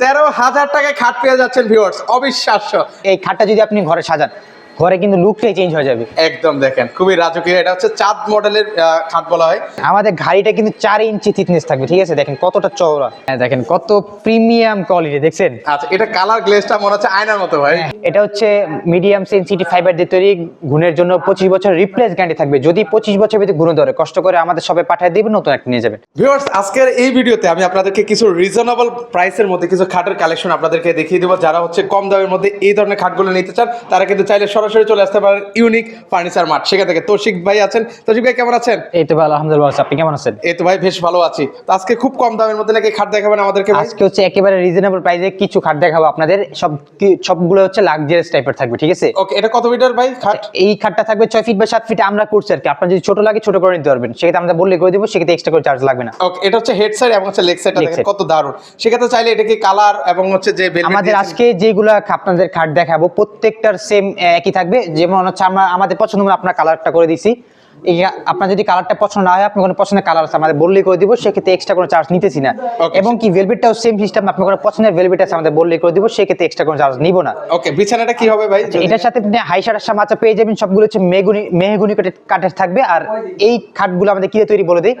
তেরো হাজার টাকায় খাট পেয়ে যাচ্ছেন ভিউয়ার্স অবিশ্বাস্য। এই খাটটা যদি আপনি ঘরে সাজান ঘরে কিন্তু লুকটাই চেঞ্জ হয়ে যাবে। একদম দেখেন খুবই রাজকীয়। এটা হচ্ছে চাঁদ মডেলের খাট বলা হয়। আমাদের গাড়িটা কিন্তু চার ইঞ্চি থিকনেস থাকবে ঠিক আছে? দেখেন কতটা চওড়া। হ্যাঁ দেখেন কত প্রিমিয়াম কোয়ালিটি দেখছেন? আচ্ছা এটা কালার গ্লেজটা মনে হচ্ছে আয়নার মতো ভাই। এটা হচ্ছে মিডিয়াম সেন্সিটিভ ফাইবার দিয়ে তৈরি গুণের জন্য পঁচিশ বছর রিপ্লেস গ্যারান্টি থাকবে। যদি পঁচিশ বছর ভিতরে গুণ ধরে কষ্ট করে আমাদের সবাই পাঠিয়ে দিবেন নতুন একটা নিয়ে যাবেন ভিউয়ার্স আজকের এই ভিডিওতে আমি আপনাদেরকে কিছু রিজনেবল প্রাইসের মধ্যে কিছু খাটের কালেকশন আপনাদেরকে দেখিয়ে দেবো। যারা হচ্ছে কম দামের মধ্যে এই ধরনের খাটগুলো নিতে চান তারা কিন্তু চাইলে সরাসরি চলে আসতে পারেন ইউনিক ফার্নিচার মার্ট সেখান থেকে তৌশিক ভাই আছেন। তৌশিক ভাই কেমন আছেন? এই তো ভাই আলহামদুলিল্লাহ আপনি কেমন আছেন? এই তো ভাই বেশ ভালো আছি। তো আজকে খুব কম দামের মধ্যে নাকি খাট দেখাবেন আমাদেরকে আজকে হচ্ছে একেবারে রিজনেবল প্রাইসে কিছু খাট দেখাবো আপনাদের। সব সবগুলো হচ্ছে লাক্সারিয়াস টাইপের থাকবে ঠিক আছে? ওকে এটা কত মিটার ভাই খাট? এই খাটটা থাকবে ছয় ফিট বা সাত ফিট আমরা করছি আর কি। আপনার যদি ছোট লাগে ছোট করে নিতে পারবেন। সেক্ষেত্রে আমরা বললে করে দেবো সেক্ষেত্রে এক্সট্রা করে চার্জ লাগবে না। ওকে এটা হচ্ছে হেড সাইড এবং হচ্ছে লেগ সাইডটা দেখেন। কত দারুণ। সেক্ষেত্রে চাইলে এটাকে কালার এবং হচ্ছে যে আমাদের আজকে যেগুলো আপনাদের খাট দেখাবো প্রত্যেকটার সেম একই থাকবে। যেমন হচ্ছে আমরা আমাদের পছন্দ মতো আপনার কালারটা করে দিছি। আপনার যদি কালারটা পছন্দ না হয় আপনি কোনো পছন্দের কালার আছে আমাদের বললেই করে দিব সেক্ষেত্রে এক্সট্রা কোনো চার্জ নিতেছি না. এবং কি ভেলভেটটাও সেম সিস্টেম আপনার কোনো পছন্দের ভেলভেট আছে আমাদের বললেই করে দিব সেক্ষেত্রে এক্সট্রা কোনো চার্জ নিব না। ওকে বিছানাটা কি হবে ভাই? এটার সাথে আপনি হাই হাইসার সামাচা পেয়ে যাবেন সবগুলো হচ্ছে মেগুনি মেহগুনি কাঠের থাকবে। আর এই খাটগুলো আমাদের কি দিয়ে তৈরি বলে দিই?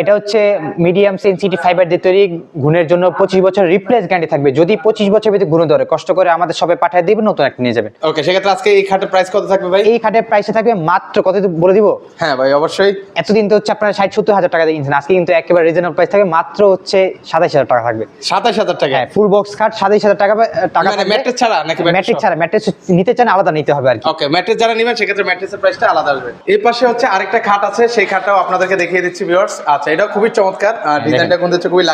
এটা হচ্ছে মিডিয়াম সেন্সিটিভ ফাইবার দিয়ে তৈরি গুণের জন্য পঁচিশ বছর রিপ্লেস গ্যারান্টি থাকবে। যদি পঁচিশ বছর ভিতরে গুণ ধরে কষ্ট করে আমাদের সবাই পাঠিয়ে দিবেন নতুন একটা নিয়ে যাবেন ওকে সেক্ষেত্রে আজকে এই খাটের প্রাইস কত থাকবে ভাই? এই খাটের প্রাইসে থাকবে মাত্র কত বলে দিব? হ্যাঁ ভাই অবশ্যই। এতদিন তো হচ্ছে আপনারা ষাট সত্তর হাজার টাকা দিয়ে কিনছেন আজকে কিন্তু একেবারে রিজনেবল প্রাইস থাকবে মাত্র হচ্ছে সাতাইশ হাজার টাকা থাকবে। সাতাশ হাজার টাকা? হ্যাঁ ফুল বক্স খাট সাতাইশ হাজার টাকা টাকা মানে ম্যাট্রেস ছাড়া নাকি ম্যাট্রিক ছাড়া ম্যাট্রিক নিতে চান আলাদা নিতে হবে আর কি। ওকে ম্যাট্রেস যারা নেবেন সেক্ষেত্রে ম্যাট্রেসের প্রাইসটা আলাদা আসবে। এই পাশে হচ্ছে আরেকটা খাট আছে সেই খাটটাও আপনাদেরকে দেখিয়ে দিচ্ছি ভিউয়ার্স আচ্ছা এটা খুবই চমৎকার। ডিজাইনটা কিন্তু হচ্ছে খুবই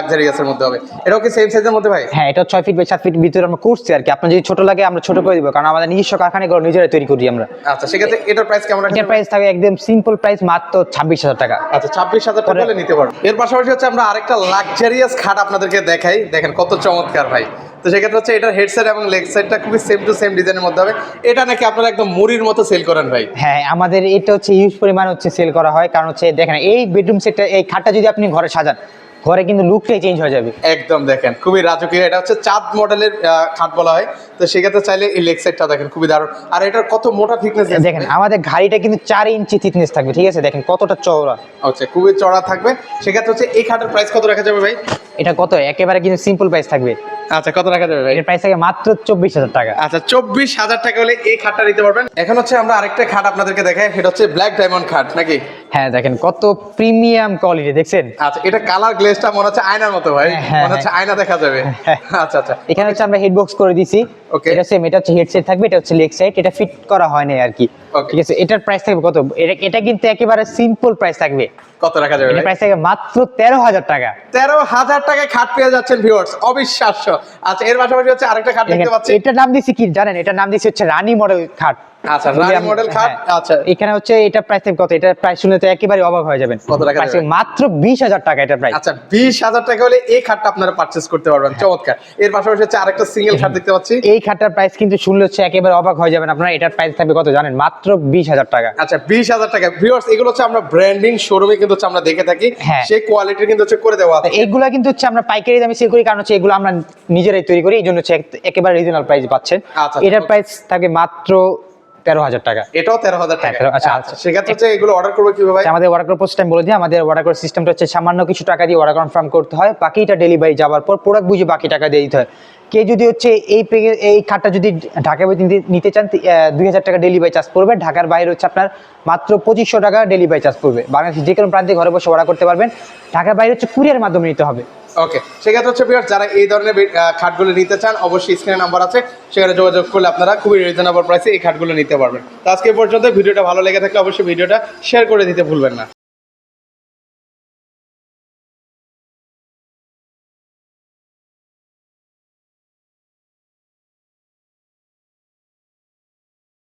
মধ্যে হবে। এটাও কি সেম সাইজের মধ্যে ভাই? হ্যাঁ এটা ফিট বাই ফিট ভিতরে আমরা করছি আর কি। আপনার যদি ছোট লাগে আমরা ছোট করে দিব কারণ আমাদের নিজস্ব কারখানায় করে নিজেরাই তৈরি করি আমরা। আচ্ছা সেক্ষেত্রে এটার প্রাইস কেমন রাখছেন? এটার প্রাইস থাকে একদম সিম্পল প্রাইস মাত্র ছাব্বিশ হাজার টাকা। আচ্ছা ছাব্বিশ হাজার টাকা হলে নিতে পারব। এর পাশাপাশি হচ্ছে আমরা আরেকটা লাক্সারিয়াস খাট আপনাদেরকে দেখাই। দেখেন কত চমৎকার ভাই। তো সেক্ষেত্রে হচ্ছে এটার হেডসেট এবং লেগ সাইডটা খুবই সেম টু সেম ডিজাইনের মধ্যে হবে। এটা নাকি আপনারা একদম মুড়ির মতো সেল করেন ভাই? হ্যাঁ আমাদের এটা হচ্ছে ইউজ পরিমাণ হচ্ছে সেল করা হয়। কারণ হচ্ছে, দেখেন, এই বেডরুম সেটটা এই খাটটা যদি আপনি ঘরে সাজান ঘরে কিন্তু লুকটাই চেঞ্জ হয়ে যাবে। একদম দেখেন খুবই রাজকীয়। এটা হচ্ছে চাঁদ মডেলের খাট বলা হয়। তো সেক্ষেত্রে চাইলে এই লেগ সাইডটা দেখেন খুবই দারুণ। আর এটার কত মোটা থিকনেস দেখেন আমাদের গাড়িটা কিন্তু চার ইঞ্চি থিকনেস থাকবে ঠিক আছে? দেখেন কতটা চওড়া। আচ্ছা খুবই চড়া থাকবে। সেক্ষেত্রে হচ্ছে এই খাটের প্রাইস কত রাখা যাবে ভাই? এটা কত? একেবারে কিন্তু সিম্পল প্রাইস থাকবে। আচ্ছা কত রাখা যাবে ভাই? এর প্রাইস থাকে মাত্র চব্বিশ হাজার টাকা। আচ্ছা চব্বিশ হাজার টাকা হলে এই খাটটা নিতে পারবেন। এখন হচ্ছে আমরা আরেকটা খাট আপনাদেরকে দেখাই সেটা হচ্ছে ব্ল্যাক ডায়মন্ড খাট নাকি? হ্যাঁ দেখেন কত প্রিমিয়াম কোয়ালিটি দেখছেন? আচ্ছা এটা কালার গ্লেজটা মনে হচ্ছে আয়নার মতো ভাই। হ্যাঁ, হ্যাঁ, মনে হচ্ছে আয়না দেখা যাবে। হ্যাঁ। আচ্ছা আচ্ছা। এখানে হচ্ছে আমরা হেড বক্স করে দিছি. এটা সেম এটা হচ্ছে হেডসেট থাকবে এটা হচ্ছে লেগ সাইড এটা ফিট করা হয় না আর কি ঠিক আছে এটার প্রাইস থাকবে কত? এটা- এটা কিন্তু একেবারে সিম্পল প্রাইস থাকবে। কত রাখা যাবে এটা প্রাইস থাকবে মাত্র তেরো হাজার টাকা। তেরো হাজার টাকায় খাট পেয়ে যাচ্ছেন ভিউয়ার্স অবিশ্বাস্য। আচ্ছা এর পাশাপাশি হচ্ছে আরেকটা খাট দেখতে পাচ্ছি। এটার নাম দিছি কি জানেন? এটার নাম দিছি হচ্ছে রানী মডেল খাট। আচ্ছা মডেল খাট? হ্যাঁ। আচ্ছা। এখানে হচ্ছে এটা প্রাইস থাকবে কত? এটা প্রাইস শুনে তো একেবারে অবাক হয়ে যাবেন। কত টাকা মাত্র বিশ হাজার টাকা এটার প্রাইস আচ্ছা বিশ হাজার টাকা হলে এই খাটটা আপনারা করতে পারবেন। চমৎকার। এর পাশাপাশি হচ্ছে আরেকটা সিঙ্গেল খাট দেখতে পাচ্ছি। এই খাটটার প্রাইস কিন্তু শুনলে হচ্ছে একেবারে অবাক হয়ে যাবেন আপনারা। এটার প্রাইস থাকবে কত জানেন? মাত্র বিশ হাজার টাকা। আচ্ছা বিশ হাজার টাকা। ভিউয়ার্স এগুলো হচ্ছে আমরা ব্র্যান্ডিং শোরুমে কিন্তু হচ্ছে আমরা দেখে থাকি। হ্যাঁ। সেই কোয়ালিটির কিন্তু হচ্ছে করে দেওয়া আছে। কিন্তু হচ্ছে আমরা পাইকারি দামে সেল করি কারণ হচ্ছে এগুলো আমরা নিজেরাই তৈরি করি এই জন্য হচ্ছে একেবারে রিজনাল প্রাইস পাচ্ছেন। আচ্ছা, এটার আচ্ছা। প্রাইস থাকে মাত্র তেরো হাজার টাকা। এটাও তেরো হাজার টাকা। হ্যাঁ, তেরো- আচ্ছা, আচ্ছা সেক্ষেত্রে হচ্ছে এগুলো অর্ডার করব কীভাবে? ভাই আচ্ছা, আমাদের অর্ডার করার সিস্টেম বলে দিই আমাদের অর্ডার করার সিস্টেমটা হচ্ছে সামান্য কিছু টাকা দিয়ে অর্ডার কনফার্ম করতে হয় বাকিটা ডেলিভারি যাওয়ার পর প্রোডাক্ট বুঝে বাকি টাকা দিয়ে দিতে হয়। কে যদি হচ্ছে এই এই খাটটা যদি নিতে- নিতে চান দুই হাজার টাকা ডেলিভারি চার্জ পড়বে ঢাকার বাইরে হচ্ছে আপনার মাত্র পঁচিশশো টাকা ডেলিভারি চার্জ পড়বে। বাংলাদেশের যে কোনো প্রান্তে ঘরে বসে অর্ডার করতে পারবেন। ঢাকার বাইরে হচ্ছে কুরিয়ার মাধ্যমে নিতে হবে। ওকে সেক্ষেত্রে হচ্ছে বিয়ার যারা এই ধরনের খাটগুলো নিতে চান, অবশ্যই স্ক্রিনে নাম্বার আছে। সেখানে যোগাযোগ করলে আপনারা খুবই রিজনেবল প্রাইসে এই খাটগুলো নিতে পারবেন। তো আজকে পর্যন্ত ভিডিওটা ভালো লেগে থাকলে অবশ্যই ভিডিওটা শেয়ার করে দিতে ভুলবেন না।